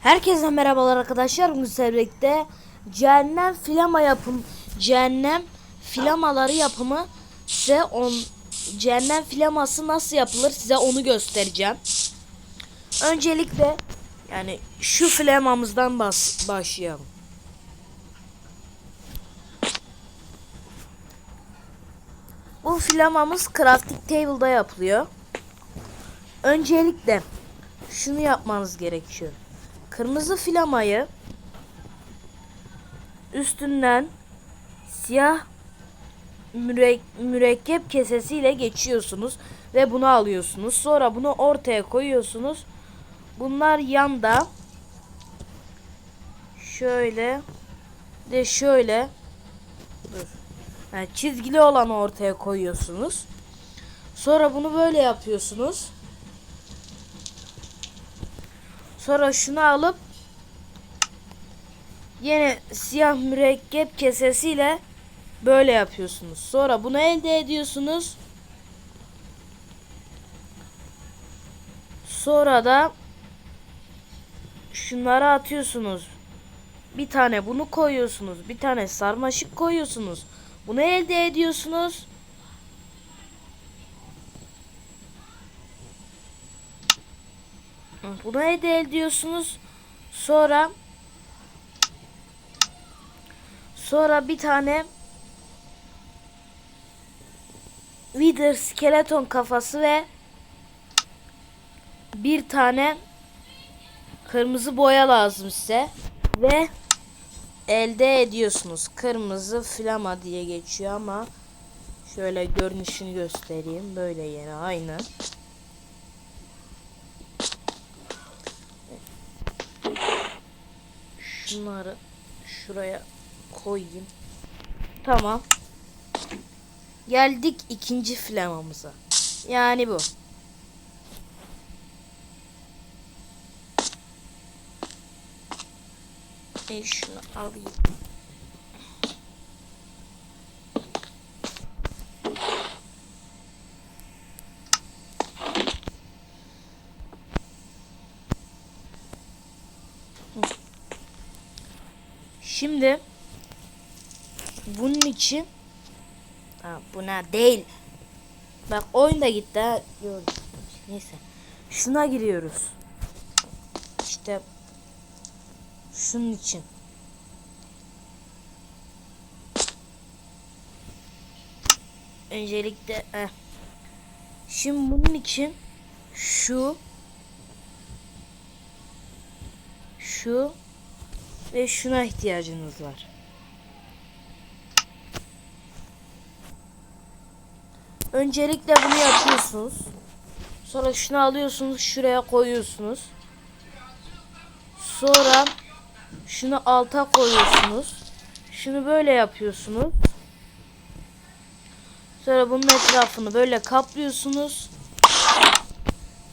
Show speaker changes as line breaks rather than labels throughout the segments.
Herkese merhabalar arkadaşlar. Sizlerle birlikte cehennem filama yapım cehennem filamaları yapımı size on cehennem filaması nasıl yapılır size onu göstereceğim. Öncelikle yani şu filamamızdan bas, başlayalım. Bu filamamız crafting table'da yapılıyor. Öncelikle şunu yapmanız gerekiyor. Kırmızı filamayı üstünden siyah mürek mürekkep kesesiyle geçiyorsunuz ve bunu alıyorsunuz. Sonra bunu ortaya koyuyorsunuz. Bunlar yanda şöyle de şöyle dur. Yani çizgili olanı ortaya koyuyorsunuz. Sonra bunu böyle yapıyorsunuz. Sonra şunu alıp yine siyah mürekkep kesesiyle böyle yapıyorsunuz. Sonra bunu elde ediyorsunuz. Sonra da şunları atıyorsunuz. Bir tane bunu koyuyorsunuz. Bir tane sarmaşık koyuyorsunuz. Bunu elde ediyorsunuz. Bunu elde ediyorsunuz. Sonra sonra bir tane Wither skeleton kafası ve bir tane kırmızı boya lazım size ve elde ediyorsunuz. Kırmızı flama diye geçiyor ama şöyle görünüşünü göstereyim. Böyle yine aynı. Şunları şuraya koyayım. Tamam. Geldik ikinci flamamıza. Yani bu. E şunu alayım. Şimdi bunun için ha, buna değil. Bak oyunda gitti ha. Neyse. Şuna giriyoruz. İşte şunun için. Öncelikle eh. Şimdi bunun için şu şu ve şuna ihtiyacınız var. Öncelikle bunu yapıyorsunuz. Sonra şunu alıyorsunuz, şuraya koyuyorsunuz. Sonra şunu alta koyuyorsunuz. Şunu böyle yapıyorsunuz. Sonra bunun etrafını böyle kaplıyorsunuz.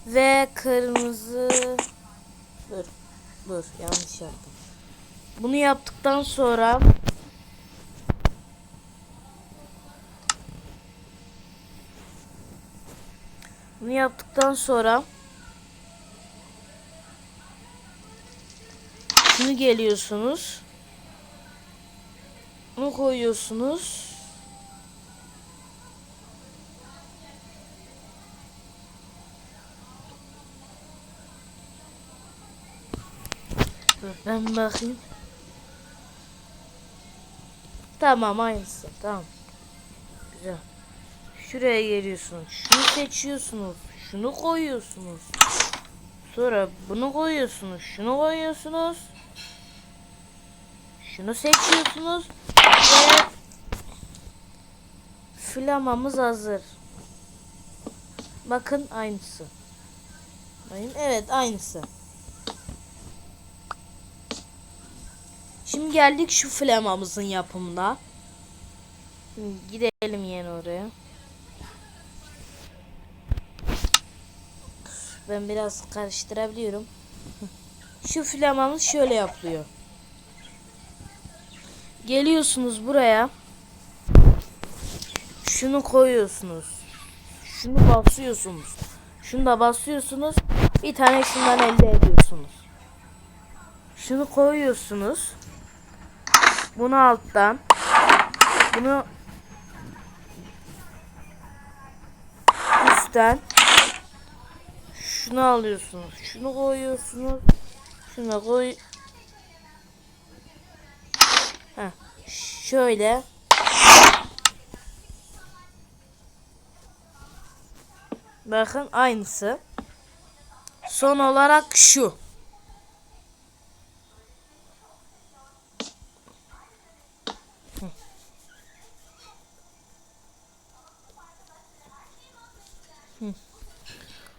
Ve kırmızı dur dur yanlış yaptım. Bunu yaptıktan sonra Bunu yaptıktan sonra şunu geliyorsunuz. Bunu koyuyorsunuz. Ben bakayım. Tamam aynısı. Tamam. Güzel. Şuraya geliyorsunuz. Şunu seçiyorsunuz. Şunu koyuyorsunuz. Sonra bunu koyuyorsunuz. Şunu koyuyorsunuz. Şunu seçiyorsunuz. Ve flamamız hazır. Bakın aynısı. Evet aynısı. Şimdi geldik şu flamamızın yapımına. Gidelim yine oraya. Ben biraz karıştırabiliyorum. Şu flamamız şöyle yapılıyor. Geliyorsunuz buraya. Şunu koyuyorsunuz. Şunu basıyorsunuz. Şunu da basıyorsunuz. Bir tane şundan elde ediyorsunuz. Şunu koyuyorsunuz. Bunu alttan. Bunu üstten. Şunu alıyorsunuz. Şunu koyuyorsunuz. Şuna koy. Heh, şöyle. Bakın aynısı. Son olarak şu.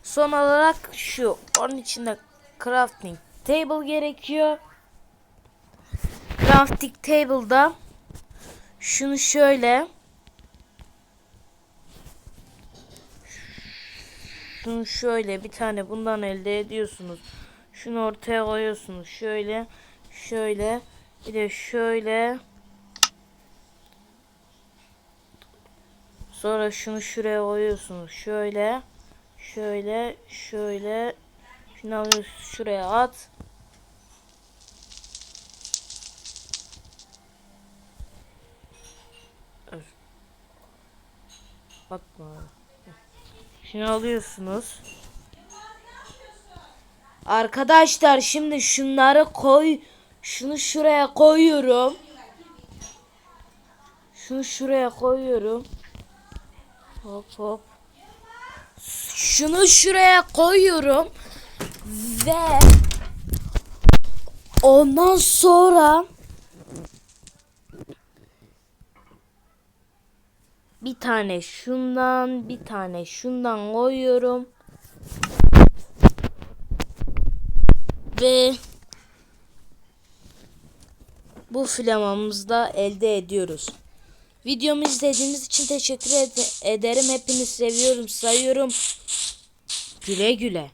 Son olarak şu. Onun içinde crafting table gerekiyor. Crafting table'da şunu şöyle şunu şöyle bir tane bundan elde ediyorsunuz. Şunu ortaya koyuyorsunuz. Şöyle şöyle bir de şöyle Sonra şunu şuraya koyuyorsunuz. Şöyle şöyle şöyle şunu alıyorsunuz şuraya at. Atma. Şunu alıyorsunuz. Arkadaşlar şimdi şunları koy. Şunu şuraya koyuyorum. Şunu şuraya koyuyorum. Hop hop. Şunu şuraya koyuyorum. Ve ondan sonra bir tane şundan, bir tane şundan koyuyorum. Ve bu flamamızı da elde ediyoruz. Videomu izlediğiniz için teşekkür ed- ederim. Hepinizi seviyorum, sayıyorum. Güle güle.